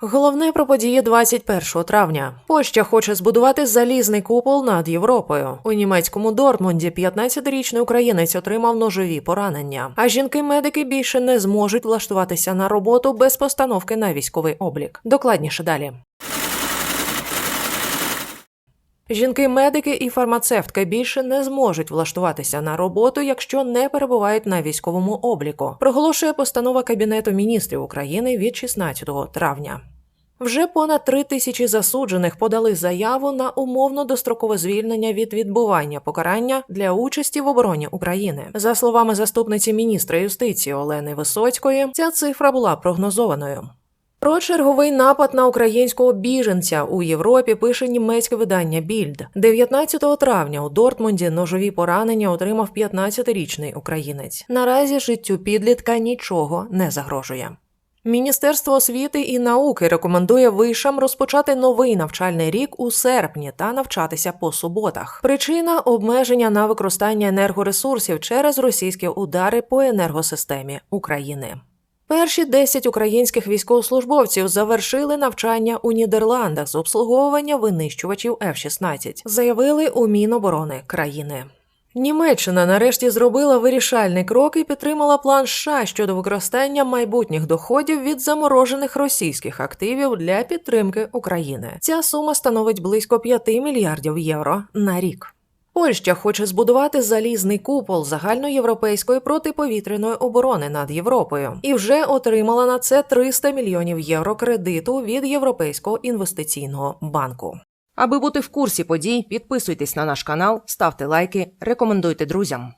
Головне про події 21 травня. Польща хоче збудувати залізний купол над Європою. У німецькому Дортмунді 15-річний українець отримав ножові поранення. А жінки-медики більше не зможуть влаштуватися на роботу без постановки на військовий облік. Докладніше далі. Жінки-медики і фармацевтки більше не зможуть влаштуватися на роботу, якщо не перебувають на військовому обліку. Проголошує постанова Кабінету міністрів України від 16 травня. Вже понад три тисячі засуджених подали заяву на умовно дострокове звільнення від відбування покарання для участі в обороні України. За словами заступниці міністра юстиції Олени Висоцької, ця цифра була прогнозованою. Про черговий напад на українського біженця у Європі пише німецьке видання Більд. 19 травня у Дортмунді ножові поранення отримав 15-річний українець. Наразі життю підлітка нічого не загрожує. Міністерство освіти і науки рекомендує вишам розпочати новий навчальний рік у серпні та навчатися по суботах. Причина обмеження на використання енергоресурсів через російські удари по енергосистемі України. Перші 10 українських військовослужбовців завершили навчання у Нідерландах з обслуговування винищувачів F-16, заявили у Міноборони країни. Німеччина нарешті зробила вирішальний крок і підтримала план США щодо використання майбутніх доходів від заморожених російських активів для підтримки України. Ця сума становить близько 5 мільярдів євро на рік. Польща хоче збудувати залізний купол загальноєвропейської протиповітряної оборони над Європою і вже отримала на це 300 мільйонів євро кредиту від Європейського інвестиційного банку. Аби бути в курсі подій, підписуйтесь на наш канал, ставте лайки, рекомендуйте друзям.